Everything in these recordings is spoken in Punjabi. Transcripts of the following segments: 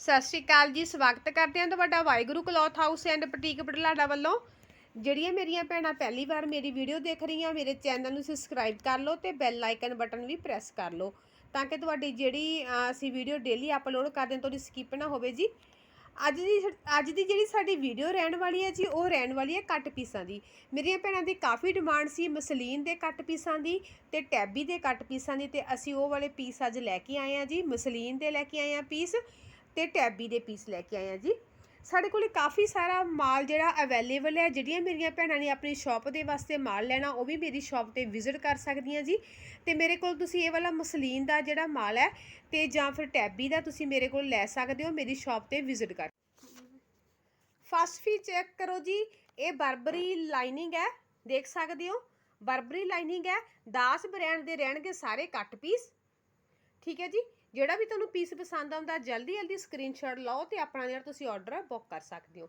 ਸਤਿ ਸ਼੍ਰੀ ਅਕਾਲ ਜੀ, ਸਵਾਗਤ ਕਰਦੇ ਹਾਂ ਤੁਹਾਡਾ Waheguru cloth house and boutique Budhlada ਵੱਲੋਂ। ਜਿਹੜੀਆਂ ਮੇਰੀਆਂ ਭੈਣਾਂ ਪਹਿਲੀ ਵਾਰ ਮੇਰੀ ਵੀਡੀਓ ਦੇਖ ਰਹੀਆਂ, ਮੇਰੇ ਚੈਨਲ ਨੂੰ ਸਬਸਕ੍ਰਾਈਬ ਕਰ ਲਓ ਤੇ ਬੈਲ ਆਈਕਨ ਬਟਨ ਵੀ ਪ੍ਰੈਸ ਕਰ ਲਓ ਤਾਂ ਕਿ ਤੁਹਾਡੀ ਜਿਹੜੀ ਅਸੀਂ ਵੀਡੀਓ ਡੇਲੀ ਅਪਲੋਡ ਕਰਦੇ ਹਾਂ, ਤੁਹਾਡੀ ਸਕਿਪ ਨਾ ਹੋਵੇ ਜੀ। ਅੱਜ ਦੀ ਅੱਜ ਦੀ ਜਿਹੜੀ ਸਾਡੀ ਵੀਡੀਓ ਰਹਿਣ ਵਾਲੀ ਹੈ ਜੀ, ਉਹ ਰਹਿਣ ਵਾਲੀ ਹੈ ਕੱਟ ਪੀਸਾਂ ਦੀ। ਮੇਰੀਆਂ ਭੈਣਾਂ ਦੀ ਕਾਫੀ ਡਿਮਾਂਡ ਸੀ ਮਸਲੀਨ ਦੇ ਕੱਟ ਪੀਸਾਂ ਦੀ ਤੇ ਟੈਬੀ ਦੇ ਕੱਟ ਪੀਸਾਂ ਦੀ ਤੇ ਅਸੀਂ ਉਹ ਵਾਲੇ ਪੀਸ ਅੱਜ ਲੈ ਕੇ ਆਏ ਆ ਜੀ, ਮਸਲੀਨ ਦੇ ਲੈ ਕੇ ਆਏ ਆ ਪੀਸ ਤੇ ਟੈਬੀ ਦੇ ਪੀਸ ਲੈ ਕੇ ਆਏ ਆ ਜੀ। ਸਾਡੇ ਕੋਲੇ ਕਾਫੀ ਸਾਰਾ ਮਾਲ ਜਿਹੜਾ ਅਵੇਲੇਬਲ ਹੈ, ਜਿਹੜੀਆਂ ਮੇਰੀਆਂ ਭੈਣਾਂ ਨੇ ਆਪਣੀ ਸ਼ਾਪ ਦੇ ਵਾਸਤੇ ਮਾਲ ਲੈਣਾ, ਉਹ ਵੀ ਮੇਰੀ ਸ਼ਾਪ ਤੇ ਵਿਜ਼ਿਟ ਕਰ ਸਕਦੀਆਂ ਜੀ। ਤੇ ਮੇਰੇ ਕੋਲ ਤੁਸੀਂ ਇਹ ਵਾਲਾ ਮਸਲੀਨ ਦਾ ਜਿਹੜਾ ਮਾਲ ਹੈ ਤੇ ਜਾਂ ਫਿਰ ਟੈਬੀ ਦਾ ਤੁਸੀਂ ਮੇਰੇ ਕੋਲ ਲੈ ਸਕਦੇ ਹੋ, ਮੇਰੀ ਸ਼ਾਪ ਤੇ ਵਿਜ਼ਿਟ ਕਰ। ਫਸਟ ਫੀ ਚੈੱਕ ਕਰੋ ਜੀ, ਇਹ ਬਰਬਰੀ ਲਾਈਨਿੰਗ ਹੈ, ਦੇਖ ਸਕਦੇ ਹੋ। ਬਰਬਰੀ ਲਾਈਨਿੰਗ ਹੈ 10 ਬ੍ਰਾਂਡ ਦੇ ਰਹਿਣਗੇ ਸਾਰੇ ਕੱਟ ਪੀਸ ਠੀਕ ਹੈ ਜੀ। ਜਿਹੜਾ ਵੀ ਤੁਹਾਨੂੰ ਪੀਸ ਪਸੰਦ ਆਉਂਦਾ, ਜਲਦੀ ਜਲਦੀ ਸਕਰੀਨਸ਼ਾਟ ਲਓ ਤੇ ਆਪਣਾ ਜਿਹੜਾ ਤੁਸੀਂ ਆਰਡਰ ਬੁੱਕ ਕਰ ਸਕਦੇ ਹੋ।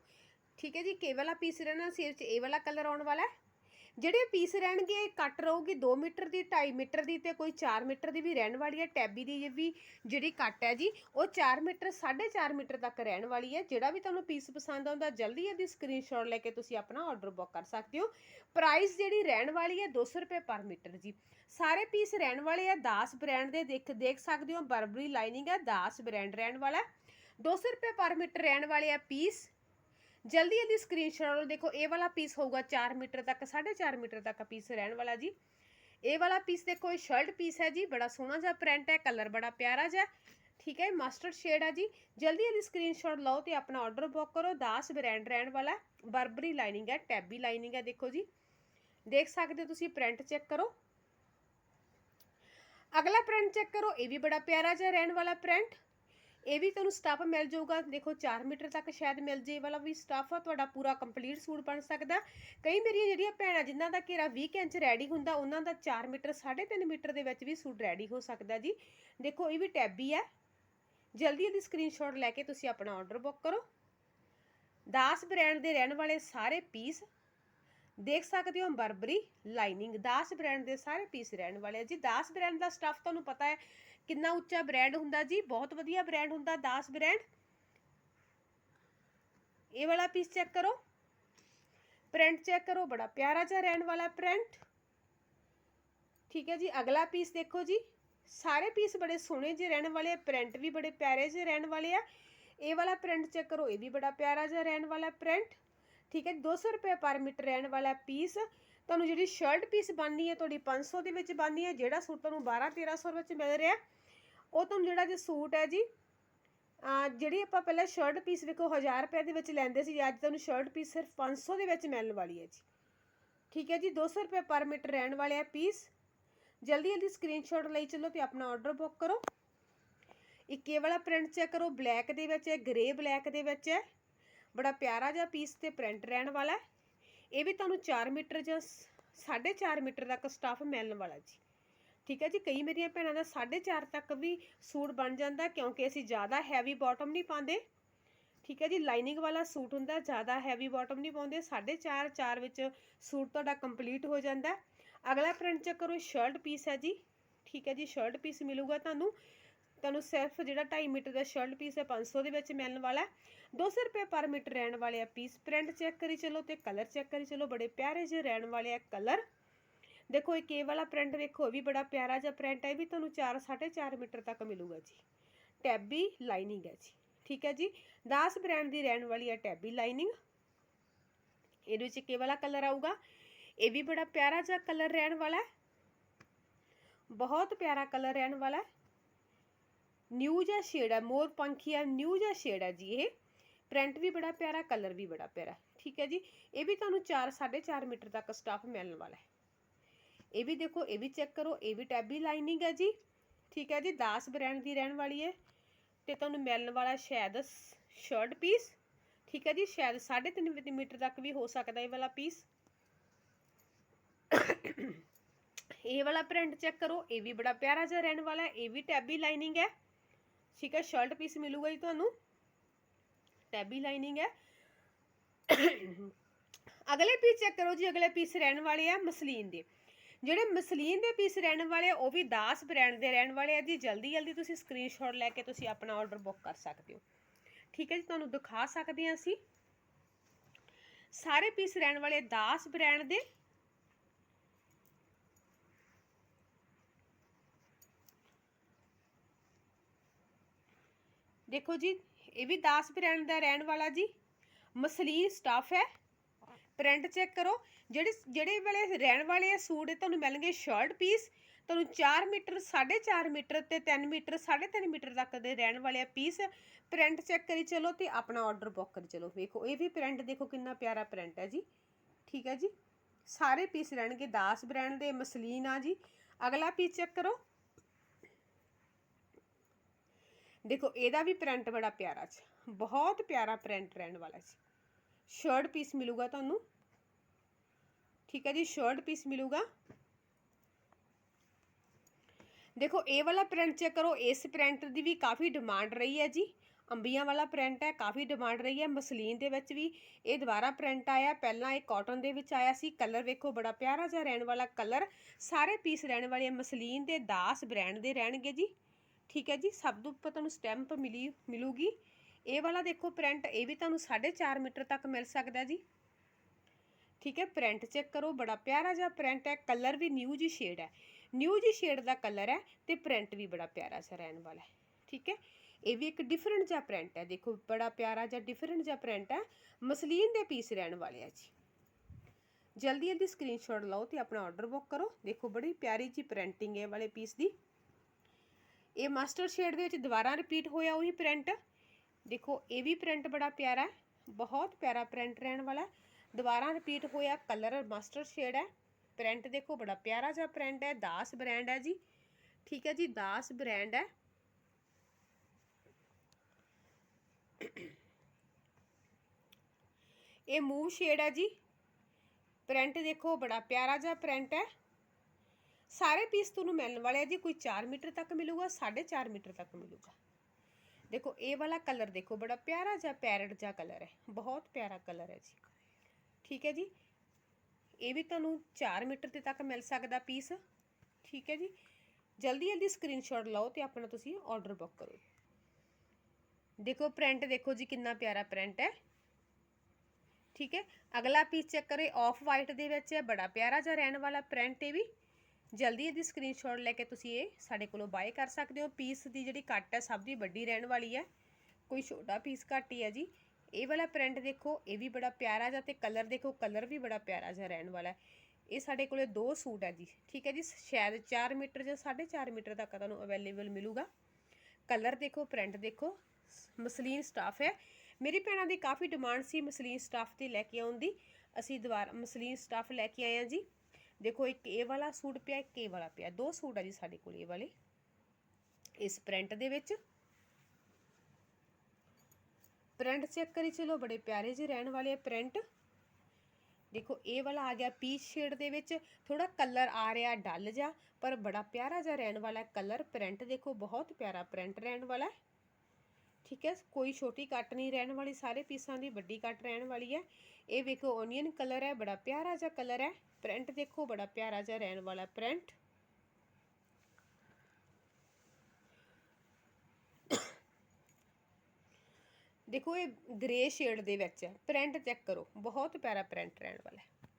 ਠੀਕ ਹੈ ਜੀ ਕੇ ਵਾਲਾ ਪੀਸ ਰਹਿਣਾ ਸਿਰ 'ਚ ਇਹ ਵਾਲਾ ਕਲਰ ਆਉਣ ਵਾਲਾ ਹੈ? ਜਿਹੜੇ ਪੀਸ ਰਹਿਣਗੇ ਕੱਟ ਰਹੂਗੀ 2 ਮੀਟਰ ਦੀ 2.5 ਮੀਟਰ ਦੀ ਤੇ ਕੋਈ 4 ਮੀਟਰ ਦੀ ਵੀ ਰਹਿਣ ਵਾਲੀ ਹੈ। ਟੈਬੀ ਦੀ ਵੀ ਜਿਹੜੀ ਕੱਟ ਹੈ ਜੀ, ਉਹ 4 ਮੀਟਰ 4.5 ਮੀਟਰ ਤੱਕ ਰਹਿਣ ਵਾਲੀ ਹੈ। ਜਿਹੜਾ ਵੀ ਤੁਹਾਨੂੰ ਪੀਸ ਪਸੰਦ ਆਉਂਦਾ, ਜਲਦੀ ਇਹਦੀ ਸਕਰੀਨਸ਼ਾਟ ਲੈ ਕੇ ਤੁਸੀਂ ਆਪਣਾ ਆਰਡਰ ਬੁੱਕ ਕਰ ਸਕਦੇ ਹੋ। ਪ੍ਰਾਈਸ ਜਿਹੜੀ ਰਹਿਣ ਵਾਲੀ ਹੈ 200 ਰੁਪਏ ਪਰ ਮੀਟਰ ਜੀ। ਸਾਰੇ ਪੀਸ ਰਹਿਣ ਵਾਲੇ ਆ, ਦਾਸ ਬ੍ਰਾਂਡ ਦੇ ਦੇਖ ਦੇਖ ਸਕਦੇ ਹੋ। ਬਰਬਰੀ ਲਾਈਨਿੰਗ ਹੈ, ਦਾਸ ਬ੍ਰਾਂਡ ਰਹਿਣ ਵਾਲਾ। ਹੈ। 200 ਰੁਪਏ ਪਰ ਮੀਟਰ ਰਹਿਣ ਵਾਲੇ ਆ ਪੀਸ ਜਲਦੀ ਜਲਦੀ ਸਕਰੀਨਸ਼ਾਟ ਲਓ। ਦੇਖੋ, ਇਹ ਵਾਲਾ ਪੀਸ ਹੋਊਗਾ 4 ਮੀਟਰ ਤੱਕ 4.5 ਮੀਟਰ ਤੱਕ ਪੀਸ ਰਹਿਣ ਵਾਲਾ ਜੀ। ਇਹ ਵਾਲਾ ਪੀਸ ਦੇਖੋ, ਇਹ ਸ਼ਰਟ ਪੀਸ ਹੈ ਜੀ, ਬੜਾ ਸੋਹਣਾ ਜਿਹਾ ਪ੍ਰਿੰਟ ਹੈ ਕਲਰ ਬੜਾ ਪਿਆਰਾ ਜਿਹਾ। ਠੀਕ ਹੈ ਮਸਟਰਡ ਸ਼ੇਡ ਹੈ ਜੀ। ਜਲਦੀ ਜਲਦੀ ਸਕਰੀਨਸ਼ਾਟ ਲਓ ਤੇ ਆਪਣਾ ਆਰਡਰ ਬੁੱਕ ਕਰੋ, ਦਾਸ ਬ੍ਰਾਂਡ ਰਹਿਣ ਵਾਲਾ, ਬਰਬਰੀ ਲਾਈਨਿੰਗ ਹੈ ਟੈਬੀ ਲਾਈਨਿੰਗ ਹੈ, ਦੇਖੋ ਜੀ। ਦੇਖ ਸਕਦੇ ਹੋ ਤੁਸੀਂ ਪ੍ਰਿੰਟ ਚੈੱਕ ਕਰੋ। ਅਗਲਾ ਪ੍ਰਿੰਟ ਚੈੱਕ ਕਰੋ, ਇਹ ਵੀ ਬੜਾ ਪਿਆਰਾ ਜਿਹਾ ਰਹਿਣ ਵਾਲਾ ਪ੍ਰਿੰਟ ਇਹ ਵੀ ਤੁਹਾਨੂੰ ਸਟੱਫ ਮਿਲ ਜਾਊਗਾ। ਦੇਖੋ 4 ਮੀਟਰ ਤੱਕ ਸ਼ਾਇਦ ਮਿਲ ਜੇ ਵਾਲਾ ਵੀ ਸਟੱਫ ਆ, ਤੁਹਾਡਾ ਪੂਰਾ ਕੰਪਲੀਟ ਸੂਟ ਬਣ ਸਕਦਾ। ਕਈ ਮੇਰੀਆਂ ਜਿਹੜੀਆਂ ਭੈਣਾਂ, ਜਿਨ੍ਹਾਂ ਦਾ ਘੇਰਾ 20 ਇੰਚ ਰੈਡੀ ਹੁੰਦਾ, ਉਹਨਾਂ ਦਾ 4 ਮੀਟਰ 3.5 ਮੀਟਰ ਦੇ ਵਿੱਚ ਵੀ ਸੂਟ ਰੈਡੀ ਹੋ ਸਕਦਾ ਜੀ। ਦੇਖੋ, ਇਹ ਵੀ ਟੈਬੀ ਹੈ ਜਲਦੀ ਇਹਦੀ ਸਕਰੀਨਸ਼ਾਟ ਲੈ ਕੇ ਤੁਸੀਂ ਆਪਣਾ ਆਰਡਰ ਬੁੱਕ ਕਰੋ। ਦਾਸ ਬ੍ਰਾਂਡ ਦੇ ਰਹਿਣ ਵਾਲੇ ਸਾਰੇ ਪੀਸ ਦੇਖ ਸਕਦੇ ਹੋ ਬਰਬਰੀ ਲਾਈਨਿੰਗ। ਦਾਸ ਬ੍ਰਾਂਡ ਦੇ ਸਾਰੇ ਪੀਸ ਰਹਿਣ ਵਾਲੇ ਆ ਜੀ। 10 ਬ੍ਰਾਂਡ ਦਾ ਸਟਫ ਤੁਹਾਨੂੰ ਪਤਾ ਹੈ ਕਿੰਨਾ ਉੱਚਾ ਬ੍ਰਾਂਡ ਹੁੰਦਾ ਜੀ। ਬਹੁਤ ਵਧੀਆ ਬ੍ਰਾਂਡ ਹੁੰਦਾ 10 ਬ੍ਰਾਂਡ। ਇਹ ਵਾਲਾ ਪੀਸ ਚੈੱਕ ਕਰੋ। ਪ੍ਰਿੰਟ ਚੈੱਕ ਕਰੋ। ਬੜਾ ਪਿਆਰਾ ਜਿਹਾ ਰਹਿਣ ਵਾਲਾ ਪ੍ਰਿੰਟ ਠੀਕ ਹੈ ਜੀ। ਅਗਲਾ ਪੀਸ ਦੇਖੋ ਜੀ। ਸਾਰੇ ਪੀਸ ਬੜੇ ਸੋਹਣੇ ਜਿਹੇ ਰਹਿਣ ਵਾਲੇ ਆ। ਪ੍ਰਿੰਟ ਵੀ ਬੜੇ ਪਿਆਰੇ ਜਿਹੇ ਰਹਿਣ ਵਾਲੇ ਆ। ਇਹ ਵਾਲਾ ਪ੍ਰਿੰਟ ਚੈੱਕ ਕਰੋ। ਇਹ ਵੀ ਬੜਾ ਪਿਆਰਾ ਜਿਹਾ ਰਹਿਣ ਵਾਲਾ ਪ੍ਰਿੰਟ ਠੀਕ ਹੈ 200 ਰੁਪਏ ਪਰ ਮੀਟਰ ਰਹਿਣ ਵਾਲਾ ਪੀਸ ਤੁਹਾਨੂੰ ਜਿਹੜੀ ਸ਼ਰਟ ਪੀਸ ਬਣਨੀ ਹੈ, ਤੁਹਾਡੀ 500 ਦੇ ਵਿੱਚ ਬਣਨੀ ਹੈ, ਜਿਹੜਾ ਸੂਟ ਤੁਹਾਨੂੰ 12 1300 ਵਿੱਚ ਮਿਲ ਰਿਹਾ ਉਹ ਤੁਹਾਨੂੰ ਜਿਹੜਾ ਜੀ ਸੂਟ ਹੈ ਜੀ ਜਿਹੜੀ ਆਪਾਂ ਪਹਿਲਾਂ ਸ਼ਰਟ ਪੀਸ ਵੇਖੋ 1000 ਰੁਪਏ ਦੇ ਵਿੱਚ ਲੈਂਦੇ ਸੀ, ਅੱਜ ਤੁਹਾਨੂੰ ਸ਼ਰਟ ਪੀਸ ਸਿਰਫ 500 ਦੇ ਵਿੱਚ ਮਿਲਣ ਵਾਲੀ ਹੈ ਜੀ। ਠੀਕ ਹੈ ਜੀ 200 ਰੁਪਏ ਪਰ ਮੀਟਰ ਰਹਿਣ ਵਾਲੇ ਆ ਪੀਸ ਜਲਦੀ ਜਲਦੀ ਸਕਰੀਨਸ਼ਾਟ ਲਈ ਚੱਲੋ ਤੇ ਆਪਣਾ ਆਰਡਰ ਬੁੱਕ ਕਰੋ। ਇੱਕ ਇਹ ਵਾਲਾ ਪ੍ਰਿੰਟ ਚੈੱਕ ਕਰੋ ਬਲੈਕ ਦੇ ਵਿੱਚ ਹੈ ਗ੍ਰੇ ਬਲੈਕ ਦੇ ਵਿੱਚ ਹੈ। ਬੜਾ ਪਿਆਰਾ ਜਿਹਾ ਪੀਸ ਤੇ ਪ੍ਰਿੰਟ ਰਹਿਣ ਵਾਲਾ ਹੈ। ਇਹ ਵੀ ਤੁਹਾਨੂੰ 4 ਮੀਟਰ ਜਾਂ 4.5 ਮੀਟਰ ਤੱਕ ਸਟਾਫ ਮਿਲਣ ਵਾਲਾ ਜੀ। ਠੀਕ ਹੈ ਜੀ, ਕਈ ਮੇਰੀਆਂ ਭੈਣਾਂ ਦਾ 4.5 ਤੱਕ ਵੀ ਸੂਟ ਬਣ ਜਾਂਦਾ ਕਿਉਂਕਿ ਅਸੀਂ ਜ਼ਿਆਦਾ ਹੈਵੀ ਬਾਟਮ ਨਹੀਂ ਪਾਉਂਦੇ। ਠੀਕ ਹੈ ਜੀ ਲਾਈਨਿੰਗ ਵਾਲਾ ਸੂਟ ਹੁੰਦਾ, ਜ਼ਿਆਦਾ ਹੈਵੀ ਬਾਟਮ ਨਹੀਂ ਪਾਉਂਦੇ 4.5 4 ਵਿੱਚ ਸੂਟ ਤੁਹਾਡਾ ਕੰਪਲੀਟ ਹੋ ਜਾਂਦਾ। ਅਗਲਾ ਪ੍ਰਿੰਟ ਚੈੱਕ ਕਰੋ ਸ਼ਰਟ ਪੀਸ ਹੈ ਜੀ। ਠੀਕ ਹੈ ਜੀ ਸ਼ਰਟ ਪੀਸ ਮਿਲੂਗਾ ਤੁਹਾਨੂੰ। ਤੁਹਾਨੂੰ ਸਿਰਫ ਜਿਹੜਾ 2.5 ਮੀਟਰ ਦਾ ਸ਼ਰਟ ਪੀਸ ਹੈ 500 ਦੇ ਵਿੱਚ ਮਿਲਣ ਵਾਲਾ ਹੈ। 200 ਰੁਪਏ ਪਰ ਮੀਟਰ ਰਹਿਣ ਵਾਲੇ ਆ ਪੀਸ ਪ੍ਰਿੰਟ ਚੈੱਕ ਕਰੀ ਚਲੋ ਤੇ ਕਲਰ ਚੈੱਕ ਕਰੀ ਚਲੋ। ਬੜੇ ਪਿਆਰੇ ਜਿਹੇ ਰਹਿਣ ਵਾਲੇ ਆ ਕਲਰ ਦੇਖੋ, ਇਹ ਕੇ ਵਾਲਾ ਪ੍ਰਿੰਟ ਵੇਖੋ, ਇਹ ਵੀ ਬੜਾ ਪਿਆਰਾ ਜਿਹਾ ਪ੍ਰਿੰਟ ਹੈ। ਇਹ ਵੀ ਤੁਹਾਨੂੰ 4 4.5 ਮੀਟਰ ਤੱਕ ਮਿਲੂਗਾ ਜੀ। ਟੈਬੀ ਲਾਈਨਿੰਗ ਹੈ ਜੀ। ਠੀਕ ਹੈ ਜੀ? 10 ਬ੍ਰਾਂਡ ਦੀ ਰਹਿਣ ਵਾਲੀ ਹੈ ਟੈਬੀ ਲਾਈਨਿੰਗ ਇਹਦੇ ਵਿੱਚ ਕੇ ਵਾਲਾ ਕਲਰ ਆਊਗਾ। ਇਹ ਵੀ ਬੜਾ ਪਿਆਰਾ ਜਿਹਾ ਕਲਰ ਰਹਿਣ ਵਾਲਾ ਹੈ। ਬਹੁਤ ਪਿਆਰਾ ਕਲਰ ਰਹਿਣ ਵਾਲਾ ਹੈ। ਨਿਊ ਜਿਹਾ ਸ਼ੇਡ ਹੈ ਮੋਰ ਹੈ ਨਿਊ ਜਿਹਾ ਸ਼ੇਡ ਹੈ ਜੀ ਇਹ। ਪ੍ਰਿੰਟ ਵੀ ਬੜਾ ਪਿਆਰਾ ਕਲਰ ਵੀ ਬੜਾ ਪਿਆਰਾ। ਠੀਕ ਹੈ ਜੀ? ਇਹ ਵੀ ਤੁਹਾਨੂੰ 4 4.5 ਮੀਟਰ ਤੱਕ ਸਟਾਫ ਮਿਲਣ ਵਾਲਾ ਹੈ। ਇਹ ਵੀ ਦੇਖੋ, ਇਹ ਵੀ ਚੈੱਕ ਕਰੋ, ਇਹ ਵੀ ਟੈਬੀ ਲਾਈਨਿੰਗ ਹੈ ਜੀ। ਠੀਕ ਹੈ ਜੀ? 10 ਬ੍ਰਾਂਡ ਦੀ ਰਹਿਣ ਵਾਲੀ ਹੈ। ਤੇ ਤੁਹਾਨੂੰ ਮਿਲਣ ਵਾਲਾ ਸ਼ਾਇਦ ਸ਼ਰਟ ਪੀਸ ਠੀਕ ਹੈ ਜੀ? ਸ਼ਾਇਦ 3.5 ਮੀਟਰ ਤੱਕ ਵੀ ਹੋ ਸਕਦਾ ਇਹ ਵਾਲਾ ਪੀਸ ਇਹ ਵਾਲਾ ਪ੍ਰਿੰਟ ਚੈੱਕ ਕਰੋ, ਇਹ ਵੀ ਬੜਾ ਪਿਆਰਾ ਜਿਹਾ ਰਹਿਣ ਵਾਲਾ ਹੈ, ਇਹ ਵੀ ਟੈਬੀ ਲਾਈਨਿੰਗ ਹੈ। ਠੀਕ ਹੈ ਸ਼ਰਟ ਪੀਸ ਮਿਲੂਗਾ ਜੀ ਤੁਹਾਨੂੰ। ਟੈਬੀ ਲਾਈਨਿੰਗ ਹੈ। ਅਗਲੇ ਪੀਸ ਚੈੱਕ ਕਰੋ ਜੀ, ਅਗਲੇ ਪੀਸ ਰਹਿਣ ਵਾਲੇ ਆ ਮਸਲੀਨ ਦੇ। ਜਿਹੜੇ ਮਸਲੀਨ ਦੇ ਪੀਸ ਰਹਿਣ ਵਾਲੇ ਉਹ ਵੀ ਦਾਸ ਬ੍ਰਾਂਡ ਦੇ ਰਹਿਣ ਵਾਲੇ ਆ ਜੀ। ਜਲਦੀ ਜਲਦੀ ਤੁਸੀਂ ਸਕਰੀਨਸ਼ਾਟ ਲੈ ਕੇ ਤੁਸੀਂ ਆਪਣਾ ਆਰਡਰ ਬੁੱਕ ਕਰ ਸਕਦੇ ਹੋ। ਠੀਕ ਹੈ ਜੀ, ਤੁਹਾਨੂੰ ਦਿਖਾ ਸਕਦੇ ਹਾਂ ਅਸੀਂ। ਸਾਰੇ ਪੀਸ ਰਹਿਣ ਵਾਲੇ ਦਾਸ ਬ੍ਰਾਂਡ ਦੇ। ਦੇਖੋ ਜੀ, ਇਹ ਵੀ ਦਾਸ ਬ੍ਰਾਂਡ ਦਾ ਰਹਿਣ ਵਾਲਾ ਜੀ। ਮਸਲੀਨ ਸਟਾਫ ਹੈ। ਪ੍ਰਿੰਟ ਚੈੱਕ ਕਰੋ। ਜਿਹੜੇ ਜਿਹੜੇ ਵਾਲੇ ਰਹਿਣ ਵਾਲੇ ਆ, ਸੂਟ ਇਹ ਤੁਹਾਨੂੰ ਮਿਲਣਗੇ ਸ਼ਰਟ ਪੀਸ ਤੁਹਾਨੂੰ 4 ਮੀਟਰ 4.5 ਮੀਟਰ ਤੇ 3 ਮੀਟਰ 3.5 ਮੀਟਰ ਤੱਕ ਦੇ ਰਹਿਣ ਵਾਲੇ ਆ ਪੀਸ ਪ੍ਰਿੰਟ ਚੈੱਕ ਕਰੀ ਚਲੋ ਤੇ ਆਪਣਾ ਆਰਡਰ ਬੁੱਕ ਕਰੀ ਚਲੋ। ਵੇਖੋ, ਇਹ ਵੀ ਪ੍ਰਿੰਟ ਦੇਖੋ ਕਿੰਨਾ ਪਿਆਰਾ ਪ੍ਰਿੰਟ ਹੈ ਜੀ। ਠੀਕ ਹੈ ਜੀ। ਸਾਰੇ ਪੀਸ ਰਹਿਣਗੇ ਦਾਸ ਬ੍ਰਾਂਡ ਦੇ, ਮਸਲੀਨ ਆ ਜੀ। ਅਗਲਾ ਪੀਸ ਚੈੱਕ ਕਰੋ। ਦੇਖੋ, ਇਹਦਾ ਵੀ ਪ੍ਰਿੰਟ ਬੜਾ ਪਿਆਰਾ ਜੀ ਬਹੁਤ ਪਿਆਰਾ ਪ੍ਰਿੰਟ ਰਹਿਣ ਵਾਲਾ ਜੀ ਸ਼ਰਟ ਪੀਸ ਮਿਲੂਗਾ ਤੁਹਾਨੂੰ? ਠੀਕ ਹੈ ਜੀ ਸ਼ਰਟ ਪੀਸ ਮਿਲੂਗਾ। ਦੇਖੋ, ਇਹ ਵਾਲਾ ਪ੍ਰਿੰਟ ਚੈੱਕ ਕਰੋ, ਇਸ ਪ੍ਰਿੰਟ ਦੀ ਵੀ ਕਾਫੀ ਡਿਮਾਂਡ ਰਹੀ ਹੈ ਜੀ। ਅੰਬੀਆਂ ਵਾਲਾ ਪ੍ਰਿੰਟ ਹੈ, ਕਾਫੀ ਡਿਮਾਂਡ ਰਹੀ ਹੈ। ਮਸਲੀਨ ਦੇ ਵਿੱਚ ਵੀ ਇਹ ਦੁਬਾਰਾ ਪ੍ਰਿੰਟ ਆਇਆ। ਪਹਿਲਾਂ ਇਹ ਕਾਟਨ ਦੇ ਵਿੱਚ ਆਇਆ ਸੀ। ਕਲਰ ਵੇਖੋ, ਬੜਾ ਪਿਆਰਾ ਜਿਹਾ ਰਹਿਣ ਵਾਲਾ ਕਲਰ ਸਾਰੇ ਪੀਸ ਰਹਿਣ ਵਾਲੇ ਮਸਲੀਨ ਦੇ ਦਾਸ ਬ੍ਰਾਂਡ ਦੇ ਰਹਿਣਗੇ ਜੀ। ਠੀਕ ਹੈ ਜੀ, ਸਭ ਤੋਂ ਉੱਪਰ ਤੁਹਾਨੂੰ ਸਟੈਂਪ ਮਿਲੀ, ਮਿਲੂਗੀ। ਇਹ ਵਾਲਾ ਦੇਖੋ ਪ੍ਰਿੰਟ ਇਹ ਵੀ ਤੁਹਾਨੂੰ 4.5 ਮੀਟਰ ਤੱਕ ਮਿਲ ਸਕਦਾ ਜੀ। ਠੀਕ ਹੈ ਪ੍ਰਿੰਟ ਚੈੱਕ ਕਰੋ, ਬੜਾ ਪਿਆਰਾ ਜਿਹਾ ਪ੍ਰਿੰਟ ਹੈ ਕਲਰ ਵੀ ਨਿਊ ਜੀ ਸ਼ੇਡ ਹੈ। ਨਿਊ ਜੀ ਸ਼ੇਡ ਦਾ ਕਲਰ ਹੈ ਤੇ ਪ੍ਰਿੰਟ ਵੀ ਬੜਾ ਪਿਆਰਾ ਜਿਹਾ ਰਹਿਣ ਵਾਲਾ ਹੈ। ਠੀਕ ਹੈ, ਇਹ ਵੀ ਇੱਕ ਡਿਫਰੈਂਟ ਜਿਹਾ ਪ੍ਰਿੰਟ ਹੈ। ਦੇਖੋ, ਬੜਾ ਪਿਆਰਾ ਜਿਹਾ ਡਿਫਰੈਂਟ ਜਿਹਾ ਪ੍ਰਿੰਟ ਹੈ। ਮਸਲੀਨ ਦੇ ਪੀਸ ਰਹਿਣ ਵਾਲੇ ਆ ਜੀ। ਜਲਦੀ ਇਹਦੀ ਸਕਰੀਨਸ਼ਾਟ ਲਓ ਤੇ ਆਪਣਾ ਆਰਡਰ ਬੁੱਕ ਕਰੋ। ਦੇਖੋ, ਬੜੀ ਪਿਆਰੀ ਜੀ ਪ੍ਰਿੰਟਿੰਗ ਹੈ ਵਾਲੇ ਪੀਸ ਦੀ। ਇਹ ਮਾਸਟਰ ਸ਼ੇਡ ਦੇ ਵਿੱਚ ਦੁਬਾਰਾ ਰਿਪੀਟ ਹੋਇਆ ਉਹੀ ਪ੍ਰਿੰਟ ਦੇਖੋ, ਇਹ ਵੀ ਪ੍ਰਿੰਟ ਬੜਾ ਪਿਆਰਾ ਹੈ, ਬਹੁਤ ਪਿਆਰਾ ਪ੍ਰਿੰਟ ਰਹਿਣ ਵਾਲਾ ਦੁਬਾਰਾ ਰਿਪੀਟ ਹੋਇਆ ਕਲਰ ਮਾਸਟਰ ਸ਼ੇਡ ਹੈ। ਪ੍ਰਿੰਟ ਦੇਖੋ, ਬੜਾ ਪਿਆਰਾ ਜਿਹਾ ਪ੍ਰਿੰਟ ਹੈ, ਦਾਸ ਬ੍ਰਾਂਡ ਹੈ ਜੀ। ਠੀਕ ਹੈ ਜੀ, ਦਾਸ ਬ੍ਰਾਂਡ ਹੈ। ਇਹ ਮੂਵ ਸ਼ੇਡ ਹੈ ਜੀ। ਪ੍ਰਿੰਟ ਦੇਖੋ, ਬੜਾ ਪਿਆਰਾ ਜਿਹਾ ਪ੍ਰਿੰਟ ਹੈ। ਸਾਰੇ ਪੀਸ ਤੁਹਾਨੂੰ ਮਿਲਣ ਵਾਲੇ ਆ ਜੀ, ਕੋਈ 4 ਮੀਟਰ ਤੱਕ ਮਿਲੂਗਾ 4.5 ਮੀਟਰ ਤੱਕ ਮਿਲੂਗਾ। ਦੇਖੋ, ਇਹ ਵਾਲਾ ਕਲਰ ਦੇਖੋ, ਬੜਾ ਪਿਆਰਾ ਜਿਹਾ ਪੈਰਟ ਜਿਹਾ ਕਲਰ ਹੈ, ਬਹੁਤ ਪਿਆਰਾ ਕਲਰ ਹੈ ਜੀ। ਠੀਕ ਹੈ ਜੀ? ਇਹ ਵੀ ਤੁਹਾਨੂੰ 4 ਮੀਟਰ ਤੇ ਤੱਕ ਮਿਲ ਸਕਦਾ ਪੀਸ। ਠੀਕ ਹੈ ਜੀ? ਜਲਦੀ ਜਲਦੀ ਸਕਰੀਨਸ਼ਾਟ ਲਓ ਤੇ ਆਪਣਾ ਤੁਸੀਂ ਆਰਡਰ ਬੁੱਕ ਕਰੋ। ਦੇਖੋ ਪ੍ਰਿੰਟ ਦੇਖੋ ਜੀ, ਕਿੰਨਾ ਪਿਆਰਾ ਪ੍ਰਿੰਟ ਹੈ। ਠੀਕ ਹੈ? ਅਗਲਾ ਪੀਸ ਚੈੱਕ ਕਰੇ ਆਫ ਵਾਈਟ ਦੇ ਵਿੱਚ ਹੈ, ਬੜਾ ਪਿਆਰਾ ਜਿਹਾ ਰਹਿਣ ਵਾਲਾ ਪ੍ਰਿੰਟ ਇਹ ਵੀ। ਜਲਦੀ ਇਹਦੀ ਸਕਰੀਨਸ਼ਾਟ ਲੈ ਕੇ ਤੁਸੀਂ ਇਹ ਸਾਡੇ ਕੋਲੋਂ ਬਾਏ ਕਰ ਸਕਦੇ ਹੋ। ਪੀਸ ਦੀ ਜਿਹੜੀ ਕੱਟ ਹੈ ਸਭ ਦੀ ਵੱਡੀ ਰਹਿਣ ਵਾਲੀ ਹੈ ਕੋਈ ਛੋਟਾ ਪੀਸ ਘੱਟ ਹੀ ਹੈ ਜੀ। ਇਹ ਵਾਲਾ ਪ੍ਰਿੰਟ ਦੇਖੋ, ਇਹ ਵੀ ਬੜਾ ਪਿਆਰਾ ਜਿਹਾ ਤੇ ਕਲਰ ਦੇਖੋ ਕਲਰ ਵੀ ਬੜਾ ਪਿਆਰਾ ਜਿਹਾ ਰਹਿਣ ਵਾਲਾ। ਇਹ ਸਾਡੇ ਕੋਲੇ ਦੋ ਸੂਟ ਹੈ ਜੀ। ਠੀਕ ਹੈ ਜੀ, ਸ਼ਾਇਦ 4 ਮੀਟਰ ਜਾਂ 4.5 ਮੀਟਰ ਤੱਕ ਤੁਹਾਨੂੰ ਅਵੇਲੇਬਲ ਮਿਲੂਗਾ। ਕਲਰ ਦੇਖੋ ਪ੍ਰਿੰਟ ਦੇਖੋ, ਮਸਲੀਨ ਸਟਾਫ ਹੈ। ਮੇਰੀ ਭੈਣਾਂ ਦੀ ਕਾਫੀ ਡਿਮਾਂਡ ਸੀ ਮਸਲੀਨ ਸਟਾਫ ਦੀ ਲੈ ਕੇ ਆਉਣ ਦੀ। ਅਸੀਂ ਦੁਬਾਰਾ ਮਸਲੀਨ ਸਟਾਫ ਲੈ ਕੇ ਆਏ ਆ ਜੀ। ਦੇਖੋ ਇੱਕ ਇਹ ਵਾਲਾ ਸੂਟ ਪਿਆ, ਇੱਕ ਇਹ ਵਾਲਾ ਪਿਆ। ਦੋ ਸੂਟ ਆ ਜੀ ਸਾਡੇ ਕੋਲ ਇਹ ਵਾਲੇ। ਇਸ ਪ੍ਰਿੰਟ ਦੇ ਵਿੱਚ। ਪ੍ਰਿੰਟ ਚੈੱਕ ਕਰੀ, ਚਲੋ ਬੜੇ ਪਿਆਰੇ ਜਿਹੇ ਰਹਿਣ ਵਾਲੇ ਪ੍ਰਿੰਟ ਦੇਖੋ ਇਹ ਵਾਲਾ ਆ ਗਿਆ ਪੀਚ ਸ਼ੇਡ ਦੇ ਵਿੱਚ। ਥੋੜਾ ਕਲਰ ਆ ਰਿਹਾ ਡਲ ਜਾ ਪਰ ਬੜਾ ਪਿਆਰਾ ਜਿਹਾ ਰਹਿਣ ਵਾਲਾ ਕਲਰ ਪ੍ਰਿੰਟ ਦੇਖੋ ਬਹੁਤ ਪਿਆਰਾ ਪ੍ਰਿੰਟ ਰਹਿਣ ਵਾਲਾ ਹੈ। ਠੀਕ ਹੈ, ਕੋਈ ਛੋਟੀ ਕੱਟ ਨਹੀਂ ਰਹਿਣ ਵਾਲੀ, ਸਾਰੇ ਪੀਸਾਂ ਦੀ ਵੱਡੀ ਕੱਟ ਰਹਿਣ ਵਾਲੀ ਹੈ। ਇਹ ਵੇਖੋ ਓਨੀਅਨ ਕਲਰ ਹੈ, ਬੜਾ ਪਿਆਰਾ ਜਿਹਾ ਕਲਰ ਹੈ। ਪ੍ਰਿੰਟ ਦੇਖੋ, ਬੜਾ ਪਿਆਰਾ ਜਿਹਾ ਰਹਿਣ ਵਾਲਾ ਪ੍ਰਿੰਟ ਦੇਖੋ, ਇਹ ਗ੍ਰੇ ਸ਼ੇਡ ਦੇ ਵਿੱਚ ਹੈ। ਪ੍ਰਿੰਟ ਚੈੱਕ ਕਰੋ, ਬਹੁਤ ਪਿਆਰਾ ਪ੍ਰਿੰਟ ਰਹਿਣ ਵਾਲਾ ਹੈ।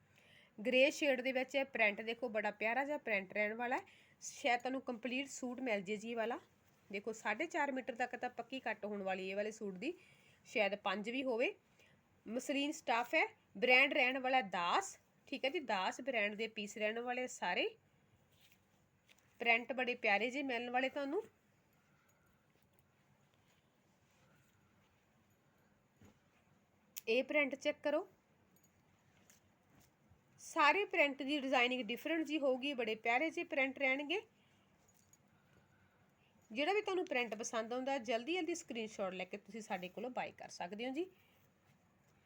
ਗ੍ਰੇ ਸ਼ੇਡ ਦੇ ਵਿੱਚ ਹੈ ਪ੍ਰਿੰਟ ਦੇਖੋ, ਬੜਾ ਪਿਆਰਾ ਜਿਹਾ ਪ੍ਰਿੰਟ ਰਹਿਣ ਵਾਲਾ ਹੈ। ਸ਼ਾਇਦ ਤੁਹਾਨੂੰ ਕੰਪਲੀਟ ਸੂਟ ਮਿਲ ਜੇ ਜੀ ਵਾਲਾ। ਦੇਖੋ 4.5 ਮੀਟਰ ਤੱਕ ਤਾਂ ਪੱਕੀ ਕੱਟ ਹੋਣ ਵਾਲੀ ਇਹ ਵਾਲੇ ਸੂਟ ਦੀ, ਸ਼ਾਇਦ 5 ਵੀ ਹੋਵੇ। ਮਸਲੀਨ ਸਟਾਫ ਹੈ ਬ੍ਰਾਂਡ ਰਹਿਣ ਵਾਲਾ ਦਾਸ, ਠੀਕ ਹੈ ਜੀ, ਦਾਸ ਬ੍ਰਾਂਡ ਦੇ ਪੀਸ ਰਹਿਣ ਵਾਲੇ ਸਾਰੇ। ਪ੍ਰਿੰਟ ਬੜੇ ਪਿਆਰੇ ਜਿਹੇ ਮਿਲਣ ਵਾਲੇ ਤੁਹਾਨੂੰ। ਇਹ ਪ੍ਰਿੰਟ ਚੈੱਕ ਕਰੋ। ਸਾਰੇ ਪ੍ਰਿੰਟ ਦੀ ਡਿਜ਼ਾਈਨਿੰਗ ਡਿਫਰੈਂਟ ਜੀ ਹੋਊਗੀ, ਬੜੇ ਪਿਆਰੇ ਜਿਹੇ ਪ੍ਰਿੰਟ ਰਹਿਣਗੇ। ਜਿਹੜਾ ਵੀ ਤੁਹਾਨੂੰ ਪ੍ਰਿੰਟ ਪਸੰਦ ਆਉਂਦਾ, ਜਲਦੀ ਜਲਦੀ ਸਕਰੀਨਸ਼ਾਟ ਲੈ ਕੇ ਤੁਸੀਂ ਸਾਡੇ ਕੋਲੋਂ ਬਾਈ ਕਰ ਸਕਦੇ ਹੋ ਜੀ।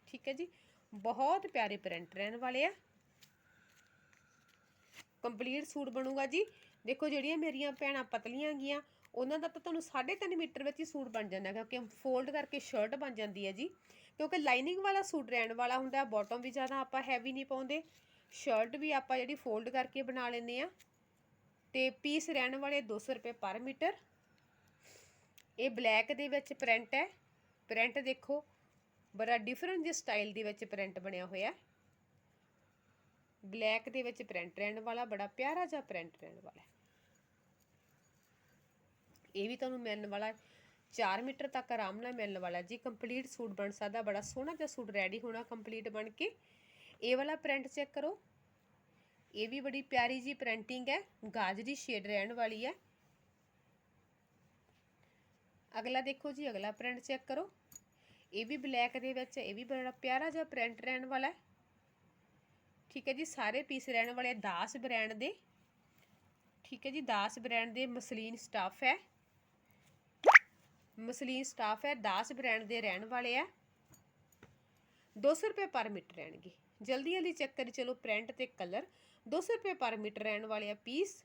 ਠੀਕ ਹੈ ਜੀ? ਬਹੁਤ ਪਿਆਰੇ ਪ੍ਰਿੰਟ ਰਹਿਣ ਵਾਲੇ ਆ। ਕੰਪਲੀਟ ਸੂਟ ਬਣੂਗਾ ਜੀ। ਦੇਖੋ, ਜਿਹੜੀਆਂ ਮੇਰੀਆਂ ਭੈਣਾਂ ਪਤਲੀਆਂ ਗੀਆਂ ਉਹਨਾਂ ਦਾ ਤਾਂ ਤੁਹਾਨੂੰ 3.5 ਮੀਟਰ ਵਿੱਚ ਹੀ ਸੂਟ ਬਣ ਜਾਂਦਾ, ਕਿਉਂਕਿ ਫੋਲਡ ਕਰਕੇ ਸ਼ਰਟ ਬਣ ਜਾਂਦੀ ਹੈ ਜੀ। ਕਿਉਂਕਿ ਲਾਈਨਿੰਗ ਵਾਲਾ ਸੂਟ ਰਹਿਣ ਵਾਲਾ ਹੁੰਦਾ ਬਾਟਮ ਵੀ ਜ਼ਿਆਦਾ ਆਪਾਂ ਹੈਵੀ ਨਹੀਂ ਪਾਉਂਦੇ। ਸ਼ਰਟ ਵੀ ਆਪਾਂ ਜਿਹੜੀ ਫੋਲਡ ਕਰਕੇ ਬਣਾ ਲੈਂਦੇ ਆ। ਤੇ ਪੀਸ ਰਹਿਣ ਵਾਲੇ 200 ਰੁਪਏ ਪਰ ਮੀਟਰ। ਇਹ ਬਲੈਕ ਦੇ ਵਿੱਚ ਪ੍ਰਿੰਟ ਹੈ। ਪ੍ਰਿੰਟ ਦੇਖੋ, ਬੜਾ ਡਿਫਰੈਂਟ ਜਿਹੇ ਸਟਾਈਲ ਦੇ ਵਿੱਚ ਪ੍ਰਿੰਟ ਬਣਿਆ ਹੋਇਆ ਬਲੈਕ ਦੇ ਵਿੱਚ ਪ੍ਰਿੰਟ ਰਹਿਣ ਵਾਲਾ, ਬੜਾ ਪਿਆਰਾ ਜਿਹਾ ਪ੍ਰਿੰਟ ਰਹਿਣ ਵਾਲਾ ਇਹ ਵੀ ਤੁਹਾਨੂੰ ਮਿਲਣ ਵਾਲਾ 4 ਮੀਟਰ ਤੱਕ ਆਰਾਮ ਨਾਲ ਮਿਲਣ ਵਾਲਾ ਜੀ ਕੰਪਲੀਟ ਸੂਟ ਬਣ ਸਕਦਾ, ਬੜਾ ਸੋਹਣਾ ਜਿਹਾ ਸੂਟ ਰੈਡੀ ਹੋਣਾ ਕੰਪਲੀਟ ਬਣ ਕੇ, ਇਹ ਵਾਲਾ ਪ੍ਰਿੰਟ ਚੈੱਕ ਕਰੋ। ਇਹ ਵੀ ਬੜੀ ਪਿਆਰੀ ਜੀ ਪ੍ਰਿੰਟਿੰਗ ਹੈ। ਗਾਜਰੀ ਸ਼ੇਡ ਰਹਿਣ ਵਾਲੀ ਹੈ। ਅਗਲਾ ਦੇਖੋ ਜੀ, ਅਗਲਾ ਪ੍ਰਿੰਟ ਚੈੱਕ ਕਰੋ। ਇਹ ਵੀ ਬਲੈਕ ਦੇ ਵਿੱਚ, ਇਹ ਵੀ ਬੜਾ ਪਿਆਰਾ ਜਿਹਾ ਪ੍ਰਿੰਟ ਰਹਿਣ ਵਾਲਾ ਹੈ। ਠੀਕ ਹੈ ਜੀ, ਸਾਰੇ ਪੀਸ ਰਹਿਣ ਵਾਲੇ ਦਾਸ ਬ੍ਰਾਂਡ ਦੇ। ਠੀਕ ਹੈ ਜੀ, ਦਾਸ ਬ੍ਰਾਂਡ ਦੇ ਮਸਲੀਨ ਸਟਾਫ ਹੈ। ਮਸਲੀਨ ਸਟਾਫ ਹੈ, ਦਾਸ ਬ੍ਰਾਂਡ ਦੇ ਰਹਿਣ ਵਾਲੇ ਆ। 200 ਰੁਪਏ ਪਰ ਮੀਟਰ ਰਹਿਣਗੇ। ਜਲਦੀ ਜਲਦੀ ਚੈੱਕ ਕਰੀ, ਚਲੋ ਪ੍ਰਿੰਟ ਤੇ ਕਲਰ 200 ਰੁਪਏ ਪਰ ਮੀਟਰ ਰਹਿਣ ਵਾਲੇ ਆ ਪੀਸ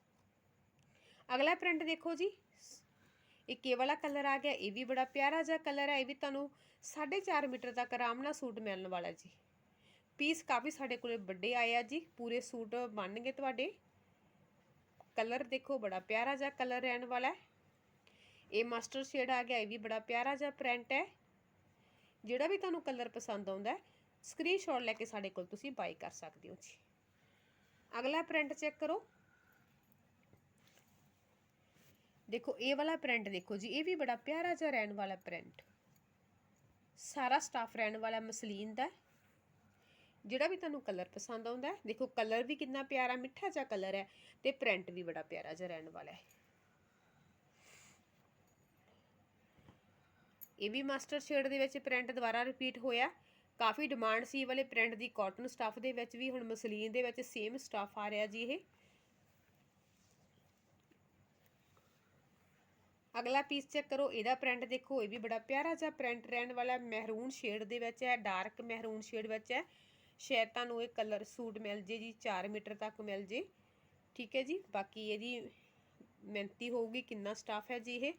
ਅਗਲਾ ਪ੍ਰਿੰਟ ਦੇਖੋ ਜੀ। ਇਹ ਕੇ ਵਾਲਾ ਕਲਰ ਆ ਗਿਆ, ਇਹ ਵੀ ਬੜਾ ਪਿਆਰਾ ਜਿਹਾ ਕਲਰ ਹੈ, ਇਹ ਵੀ ਤੁਹਾਨੂੰ 4.5 ਮੀਟਰ ਤੱਕ ਆਰਾਮ ਨਾਲ ਸੂਟ ਮਿਲਣ ਵਾਲਾ ਜੀ। ਪੀਸ ਕਾਫੀ ਸਾਡੇ ਕੋਲੇ ਵੱਡੇ ਆਏ ਆ ਜੀ, ਪੂਰੇ ਸੂਟ ਬਣਨਗੇ ਤੁਹਾਡੇ। ਕਲਰ ਦੇਖੋ, ਬੜਾ ਪਿਆਰਾ ਜਿਹਾ ਕਲਰ ਰਹਿਣ ਵਾਲਾ ਹੈ। ਇਹ ਮਾਸਟਰ ਸ਼ੇਡ ਆ ਗਿਆ, ਇਹ ਵੀ ਬੜਾ ਪਿਆਰਾ ਜਿਹਾ ਪ੍ਰਿੰਟ ਹੈ। ਜਿਹੜਾ ਵੀ ਤੁਹਾਨੂੰ ਕਲਰ ਪਸੰਦ ਆਉਂਦਾ ਹੈ ਸਕਰੀਨਸ਼ਾਟ ਲੈ ਕੇ ਸਾਡੇ ਕੋਲ ਤੁਸੀਂ ਬਾਈ ਕਰ ਸਕਦੇ ਹੋ ਜੀ। ਅਗਲਾ ਪ੍ਰਿੰਟ ਚੈੱਕ ਕਰੋ। ਦੇਖੋ, ਇਹ ਵਾਲਾ ਪ੍ਰਿੰਟ ਦੇਖੋ ਜੀ, ਇਹ ਵੀ ਬੜਾ ਪਿਆਰਾ ਜਿਹਾ ਰਹਿਣ ਵਾਲਾ ਪ੍ਰਿੰਟ ਸਾਰਾ ਸਟਾਫ ਰਹਿਣ ਵਾਲਾ ਮਸਲੀਨ ਦਾ ਜਿਹੜਾ ਵੀ ਤੁਹਾਨੂੰ ਕਲਰ ਪਸੰਦ ਆਉਂਦਾ ਦੇਖੋ ਕਲਰ ਵੀ ਕਿੰਨਾ ਪਿਆਰਾ, ਮਿੱਠਾ ਜਿਹਾ ਕਲਰ ਹੈ ਤੇ ਪ੍ਰਿੰਟ ਵੀ ਬੜਾ ਪਿਆਰਾ ਜਿਹਾ ਰਹਿਣ ਵਾਲਾ ਹੈ। ਇਹ ਵੀ ਮਾਸਟਰ ਸ਼ੇਡ ਦੇ ਵਿੱਚ ਪ੍ਰਿੰਟ ਦੁਬਾਰਾ ਰਿਪੀਟ ਹੋਇਆ। ਕਾਫੀ ਡਿਮਾਂਡ ਸੀ ਇਹ ਵਾਲੇ ਪ੍ਰਿੰਟ ਦੀ ਕਾਟਨ ਸਟੱਫ ਦੇ ਵਿੱਚ ਵੀ, ਹੁਣ ਮਸਲੀਨ ਦੇ ਵਿੱਚ ਸੇਮ ਸਟੱਫ ਆ ਰਿਹਾ ਜੀ ਇਹ। ਅਗਲਾ ਪੀਸ ਚੈੱਕ ਕਰੋ, ਇਹਦਾ ਪ੍ਰਿੰਟ ਦੇਖੋ, ਇਹ ਵੀ ਬੜਾ ਪਿਆਰਾ ਜਿਹਾ ਪ੍ਰਿੰਟ ਰਹਿਣ ਵਾਲਾ ਮਹਿਰੂਨ ਸ਼ੇਡ ਦੇ ਵਿੱਚ ਹੈ ਡਾਰਕ ਮਹਿਰੂਨ ਸ਼ੇਡ ਵਿੱਚ ਹੈ। ਸ਼ਾਇਦ ਤੁਹਾਨੂੰ ਇਹ ਕਲਰ ਸੂਟ ਮਿਲ ਜੇ ਜੀ 4 ਮੀਟਰ ਤੱਕ ਮਿਲ ਜੇ। ਠੀਕ ਹੈ ਜੀ, ਬਾਕੀ ਇਹਦੀ ਮਿਹਨਤੀ ਹੋਊਗੀ, ਕਿੰਨਾ ਸਟਾਫ ਹੈ ਜੀ ਇਹ।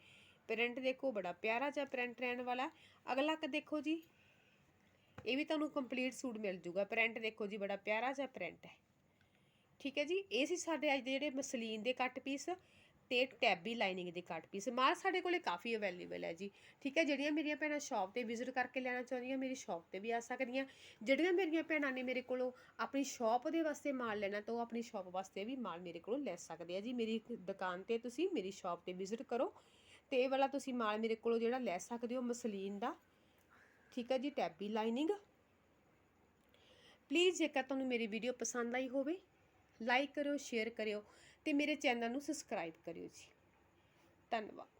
ਪ੍ਰਿੰਟ ਦੇਖੋ, ਬੜਾ ਪਿਆਰਾ ਜਿਹਾ ਪ੍ਰਿੰਟ ਰਹਿਣ ਵਾਲਾ। ਅਗਲਾ ਕ ਦੇਖੋ ਜੀ, ਇਹ ਵੀ ਤੁਹਾਨੂੰ ਕੰਪਲੀਟ ਸੂਟ ਮਿਲ ਜੂਗਾ। ਪ੍ਰਿੰਟ ਦੇਖੋ ਜੀ, ਬੜਾ ਪਿਆਰਾ ਜਿਹਾ ਪ੍ਰਿੰਟ ਹੈ। ਠੀਕ ਹੈ ਜੀ, ਇਹ ਸੀ ਸਾਡੇ ਅੱਜ ਦੇ ਜਿਹੜੇ ਮਸਲੀਨ ਦੇ ਕੱਟ ਪੀਸ ਤੇ ਟੈਬੀ ਲਾਈਨਿੰਗ ਦੇ ਕੱਟ ਪੀਸ ਮਾਲ ਸਾਡੇ ਕੋਲੇ ਕਾਫੀ ਅਵੇਲੇਬਲ ਹੈ ਜੀ। ਠੀਕ ਹੈ, ਜਿਹੜੀਆਂ ਮੇਰੀਆਂ ਭੈਣਾਂ ਸ਼ਾਪ ਤੇ ਵਿਜ਼ਿਟ ਕਰਕੇ ਲੈਣਾ ਚਾਹੁੰਦੀਆਂ, ਮੇਰੀ ਸ਼ਾਪ ਤੇ ਵੀ ਆ ਸਕਦੀਆਂ। ਜਿਹੜੀਆਂ ਮੇਰੀਆਂ ਭੈਣਾਂ ਨੇ ਮੇਰੇ ਕੋਲੋਂ ਆਪਣੀ ਸ਼ਾਪ ਦੇ ਵਾਸਤੇ ਮਾਲ ਲੈਣਾ, ਤਾਂ ਉਹ ਆਪਣੀ ਸ਼ਾਪ ਵਾਸਤੇ ਵੀ ਮਾਲ ਮੇਰੇ ਕੋਲੋਂ ਲੈ ਸਕਦੇ ਆ ਜੀ। ਮੇਰੀ ਦੁਕਾਨ ਤੇ ਤੁਸੀਂ ਮੇਰੀ ਸ਼ਾਪ ਤੇ ਵਿਜ਼ਿਟ ਕਰੋ। ਤੇ ਇਹ ਵਾਲਾ ਤੁਸੀਂ ਮਾਲ ਮੇਰੇ ਕੋਲੋਂ ਜਿਹੜਾ ਲੈ ਸਕਦੇ ਹੋ, ਮਸਲੀਨ ਦਾ। ਠੀਕ ਹੈ ਜੀ, ਟੈਬੀ ਲਾਈਨਿੰਗ। ਪਲੀਜ਼ ਜੇਕਰ ਤੁਹਾਨੂੰ ਮੇਰੀ ਵੀਡੀਓ ਪਸੰਦ ਆਈ ਹੋਵੇ ਲਾਈਕ ਕਰਿਓ ਸ਼ੇਅਰ ਕਰਿਓ। ਤੇ ਮੇਰੇ ਚੈਨਲ ਨੂੰ ਸਬਸਕ੍ਰਾਈਬ ਕਰਿਓ ਜੀ। ਧੰਨਵਾਦ।